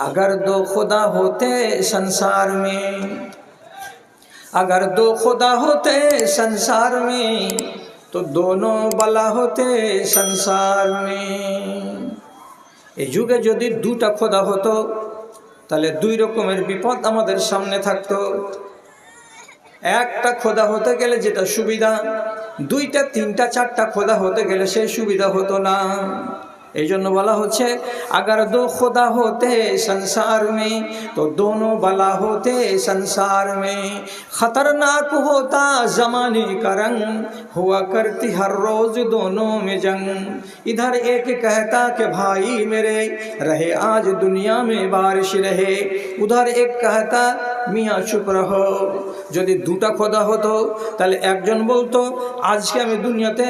अगर दो खुदा होते संसार में अगर दो खुदा होते संसार में तो दोनों बला होते संसार में এই যুগে যদি দুটা খোদা হতো তাহলে দুই রকমের বিপদ আমাদের সামনে থাকতো একটা খোদা হতে গেলে যেটা সুবিধা দুইটা তিনটা চারটা খোদা হতে গেলে সেই সুবিধা হতো না এই জন্য বলা হচ্ছে अगर दो खुदा होते संसार में तो दोनों बला होते संसार में खतरनाक होता जमाने का रंग हुआ करती हर रोज दोनों में जंग इधर एक कहता कि भाई मेरे रहे आज दुनिया में बारिश रहे उधर एक कहता মিয়া চুপ রহ যদি দুটা খোদা হতো তাহলে একজন বলতো আজকে আমি দুনিয়াতে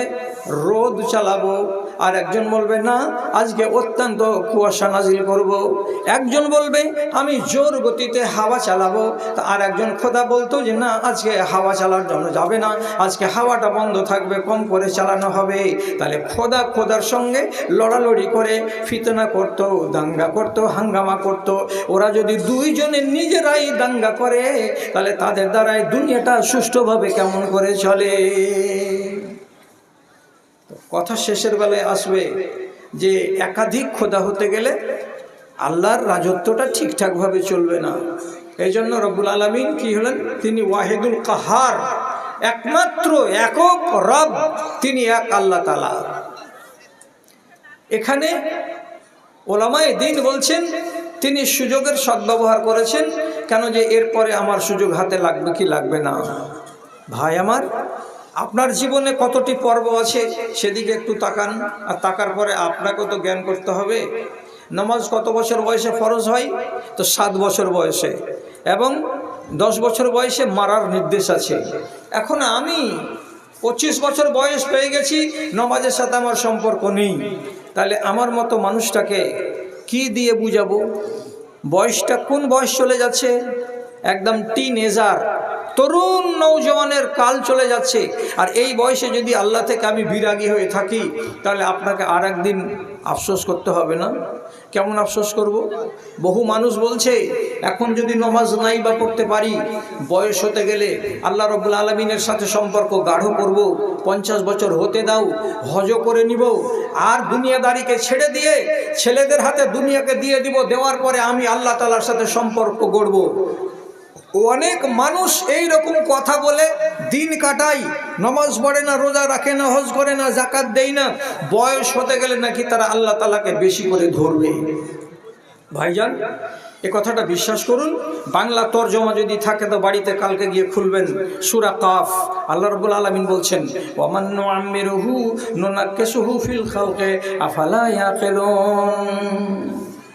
রোদ চালাবো আর একজন বলবে, না, আজকে অত্যন্ত কুয়াশা নাজিল করব। একজন বলবে, আমি জোর গতিতে হাওয়া চালাবো। তা আর একজন খোদা বলতো যে, না, আজকে হাওয়া চালার জন্য যাবে না। আজকে হাওয়াটা বন্ধ থাকবে, কম করে চালানো হবে। তাহলে খোদা খোদার সঙ্গে লড়ালড়ি করে ফিতনা করতো, দাঙ্গা করতো, হাঙ্গামা করতো। ওরা যদি দুইজনে নিজেরাই দাঙ্গা করে, তাহলে তাদের দ্বারাই দুনিয়াটা সুষ্ঠুভাবে কেমন করে চলে? কথা শেষের বেলায় আসবে যে একাধিক খোদা হতে গেলে আল্লাহর রাজত্বটা ঠিকঠাকভাবে চলবে না। এই জন্য রব্বুল আলমিন কি হলেন? তিনি ওয়াহিদুল কাহার, একমাত্র একক রব, তিনি এক আল্লাহ তালা এখানে ওলামায় দিন বলছেন, তিনি সুযোগের সদ্ব্যবহার করেছেন, কেন যে এরপরে আমার সুযোগ হাতে লাগবে কি লাগবে না? ভাই আমার আপনার জীবনে কতটি পর্ব আছে সেদিকে একটু তাকান, আর তাকার পরে আপনাকেও তো জ্ঞান করতে হবে। নামাজ কত বছর বয়সে ফরজ হয়? তো সাত বছর বয়সে। এবং দশ বছর বয়সে মারার নির্দেশ আছে। এখন আমি পঁচিশ বছর বয়স পেয়ে গেছি, নমাজের সাথে আমার সম্পর্ক নেই। তাহলে আমার মতো মানুষটাকে কি দিয়ে বুঝাবো? বয়সটা কোন বয়স চলে যাচ্ছে? একদম টিন এজার তরুণ নৌজওয়ানের কাল চলে যাচ্ছে। আর এই বয়সে যদি আল্লাহ থেকে আমি বিরাগী হয়ে থাকি, তাহলে আপনাকে আর একদিন আফসোস করতে হবে না? কেমন আফসোস করব। বহু মানুষ বলছে, এখন যদি নমাজ নাই বা পড়তে পারি, বয়স হতে গেলে আল্লাহ রবুল আলমিনের সাথে সম্পর্ক গাঢ় করব, পঞ্চাশ বছর হতে দাও হজ করে নিব, আর দুনিয়াদারিকে ছেড়ে দিয়ে ছেলেদের হাতে দুনিয়াকে দিয়ে দিব, দেওয়ার পরে আমি আল্লাহ তালার সাথে সম্পর্ক গড়ব। অনেক মানুষ এই রকম কথা বলে, দিন কাটাই নমাজ পড়ে না, রোজা রাখে না, হজ করে না, জাকাত দেয় না, বয়স হতে গেলে নাকি তারা আল্লাহ তালাকে বেশি করে ধরবে। ভাইজান, এ কথাটা বিশ্বাস করুন, বাংলা তর্জমা যদি থাকে তো বাড়িতে কালকে গিয়ে খুলবেন, সুরা কাফ। আল্লাহ রবুল আলমিন বলছেন ওমান্য আম্মেরহু নোনাক্কেসুহু ফিল খালকে আফালা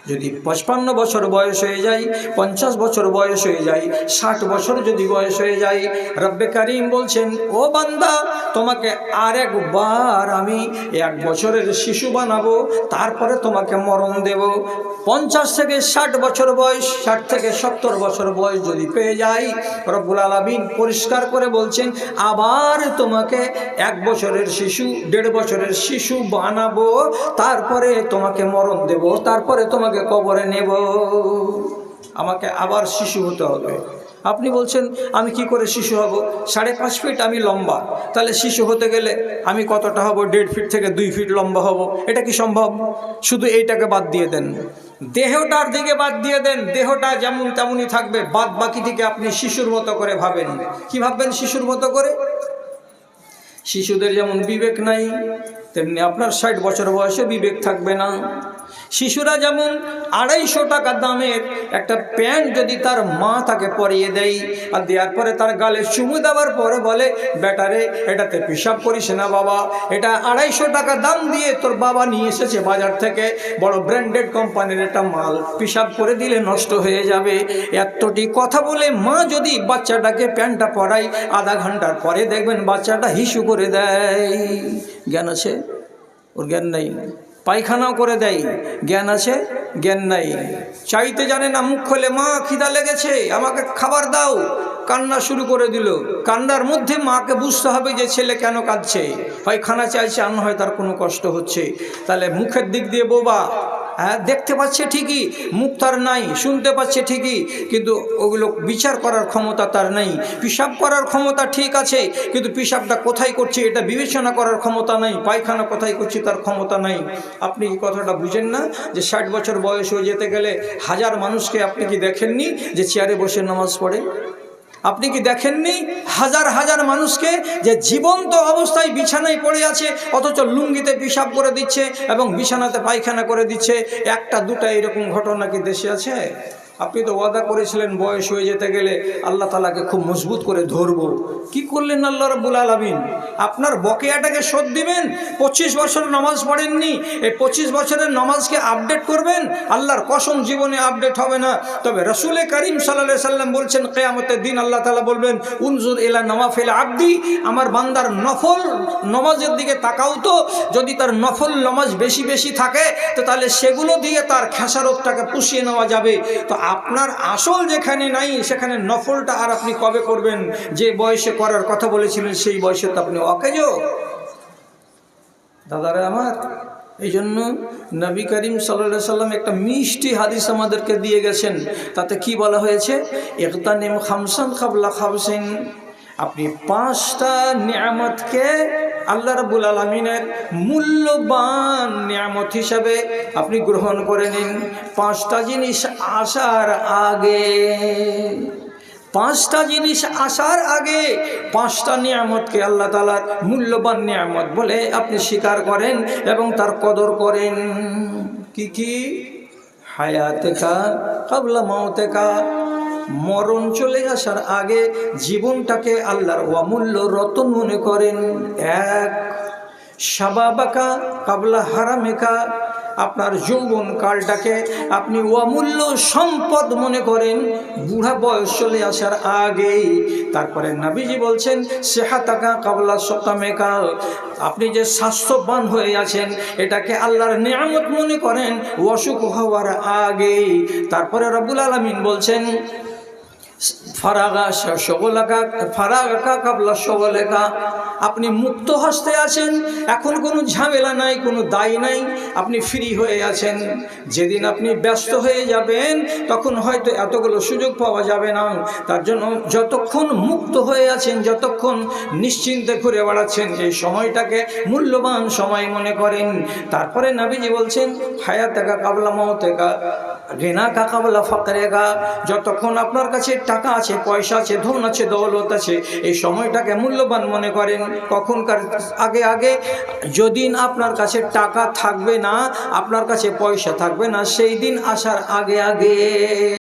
যদি পঁচপান্ন বছর বয়স হয়ে যায়, পঞ্চাশ বছর বয়স হয়ে যায়, ষাট বছর যদি বয়স হয়ে যায়, রব্বে কারিম বলছেন, ও বান্দা, তোমাকে আর একবার আমি এক বছরের শিশু বানাবো, তারপরে তোমাকে মরণ দেব। পঞ্চাশ থেকে ষাট বছর বয়স, ষাট থেকে সত্তর বছর বয়স যদি পেয়ে যাই রব্বুল আলমিন পরিষ্কার করে বলছেন, আবার তোমাকে এক বছরের শিশু, দেড় বছরের শিশু বানাবো, তারপরে তোমাকে মরণ দেব, তারপরে তোমাকে কবরে নেব। আমাকে আবার শিশু হতে হবে। আপনি বলছেন, আমি কি করে শিশু হব? সাড়ে পাঁচ ফিট আমি লম্বা। তাহলে শিশু হতে গেলে আমি কতটা হব? দেড় ফিট থেকে দুই ফিট লম্বা হব। এটা কি সম্ভব? শুধু এইটাকে বাদ দিয়ে দেন। দেহটার দিকে বাদ দিয়ে দেন। দেহটা যেমন তেমনই থাকবে। বাদ বাকি থেকে আপনি শিশুর মতো করে ভাবেন। কি ভাববেন শিশুর মতো করে? শিশুদের যেমন বিবেক নাই, তেমনি আপনার ষাট বছর বয়সে বিবেক থাকবে না। শিশুরা যেমন আড়াইশো টাকা দামের একটা প্যান্ট যদি তার মা তাকে পরিয়ে দেয়, আর দেওয়ার পরে তার গালে চুমু দেওয়ার পরে বলে, বেটারে, এটাতে পেশাব করিস না বাবা। এটা আড়াইশো টাকা দাম দিয়ে তোর বাবা নিয়ে এসেছে বাজার থেকে। বড় ব্র্যান্ডেড কোম্পানির একটা মাল। পেশাব করে দিলে নষ্ট হয়ে যাবে। এতটি কথা বলে মা যদি বাচ্চাটাকে প্যান্টটা পরায়, আধা ঘণ্টার পরে দেখবেন বাচ্চাটা হিসু করে দেয়। জ্ঞান আছে? ওর জ্ঞান নেই। পায়খানাও করে দেয়। জ্ঞান আছে? জ্ঞান নাই। চাইতে জানে না, মুখ খোলে, মা, খিদা লেগেছে, আমাকে খাবার দাও। কান্না শুরু করে দিল। কান্নার মধ্যে মাকে বুঝতে হবে যে ছেলে কেন কাঁদছে। হয় খানা চাইছে আর হয় তার কোনো কষ্ট হচ্ছে। তাহলে মুখের দিক দিয়ে বোবা হ্যাঁ দেখতে পাচ্ছে ঠিকই, মুখ তার নাই, শুনতে পাচ্ছে ঠিকই, কিন্তু ওগুলো বিচার করার ক্ষমতা তার নেই। পিসাব করার ক্ষমতা ঠিক আছে, কিন্তু পিসাবটা কোথায় করছে এটা বিবেচনা করার ক্ষমতা নাই, পায়খানা কোথায় করছে তার ক্ষমতা নাই। আপনি কি কথাটা বুঝেন না যে ষাট বছর বয়স হয়ে যেতে গেলে হাজার মানুষকে আপনি কি দেখেননি যে চেয়ারে বসে নামাজ পড়ে? আপনি কি দেখেননি? হাজার হাজার মানুষকে যে জীবন্ত অবস্থায় বিছানায় পড়ে আছে, অথচ লুঙ্গিতে পিসাব করে দিচ্ছে এবং বিছানাতে পায়খানা করে দিচ্ছে। একটা দুটা এরকম ঘটনা কি দেশে আছে? আপনি তো ওয়াদা করেছিলেন বয়স হয়ে যেতে গেলে আল্লাহ তালাকে খুব মজবুত করে ধরবো। কি করলেন আল্লাহ রব্বুল আলমিন? আপনার বকেয়াটাকে শোধ দিবেন? পঁচিশ বছরের নামাজ পড়েননি। এই পঁচিশ বছরের নামাজকে আপডেট করবেন? আল্লাহর কসম জীবনে আপডেট হবে না। তবে রসুলে করিম সাল্লাহ সাল্লাম বলছেন, কেয়ামতের দিন আল্লাহ তালা বলবেন, উনজুর এলা নওয়াফেল আব্দি আমার বান্দার নফল নমাজের দিকে তাকাও তো। যদি তার নফল নমাজ বেশি বেশি থাকে, তো তাহলে সেগুলো দিয়ে তার খেসারতটাকে পুষিয়ে নেওয়া যাবে। তো আপনার আসল যেখানে নাই, সেখানে নফলটা আর আপনি কবে করবেন? যে বয়সে করার কথা বলেছিলেন, সেই বয়সে তো আপনি অকেজ। দাদারা আমার এই জন্য নবী করিম সাল্লা সাল্লাম একটা মিষ্টি হাদিস আমাদেরকে দিয়ে গেছেন। তাতে কি বলা হয়েছে? একতানিম খামসান খাবলা খামসেন আপনি পাঁচটা নিয়ামতকে আল্লাহ রাবুল আলমিনের মূল্যবান নিয়ামত হিসাবে আপনি গ্রহণ করে নিন। পাঁচটা জিনিস আসার আগে, পাঁচটা জিনিস আসার আগে পাঁচটা নিয়ামতকে আল্লাহ তালার মূল্যবান নিয়ামত বলে আপনি স্বীকার করেন এবং তার কদর করেন। কি কি? হায়াতেকা, কাবলা মাওতেকা মরণ চলে আসার আগে জীবনটাকে আল্লাহর অমূল্য রতন মনে করেন। এক সাবাবাকা কাবলা হারামেকা। আপনার যৌবন কালটাকে আপনি অমূল্য সম্পদ মনে করেন। বুড়া বয়স চলে আসার আগেই তারপরে নাবিজি বলছেন সেহা সেহাতাকা কাবলা সতামেকা। আপনি যে স্বাস্থ্যবান হয়ে আছেন, এটাকে আল্লাহর নিয়ামত মনে করেন। অসুখ হওয়ার আগেই তারপরে রবুল আলমিন বলছেন ফারাগা সগলাকা ফারাগা কাবলা আপনি মুক্ত হস্তে আছেন, এখন কোনো ঝামেলা নাই, কোনো দায় নাই, আপনি ফ্রি হয়ে আছেন। যেদিন আপনি ব্যস্ত হয়ে যাবেন, তখন হয়তো এতগুলো সুযোগ পাওয়া যাবে না। তার জন্য যতক্ষণ মুক্ত হয়ে আছেন, যতক্ষণ নিশ্চিন্তে ঘুরে বেড়াচ্ছেন, এই সময়টাকে মূল্যবান সময় মনে করেন। তারপরে নাবিজি বলছেন, হায়াতেকা কাবলা মতেকা রেনা কাকাবলা ফাঁকরেগা, যতক্ষণ আপনার কাছে টাকা আছে, পয়সা আছে, ধন আছে, দৌলত আছে, এই সময়টাকে মূল্যবান মনে করেন। কখনকার আগে আগে যদি আপনার কাছে টাকা থাকবে না, আপনার কাছে পয়সা থাকবে না, সেই দিন আসার আগে আগে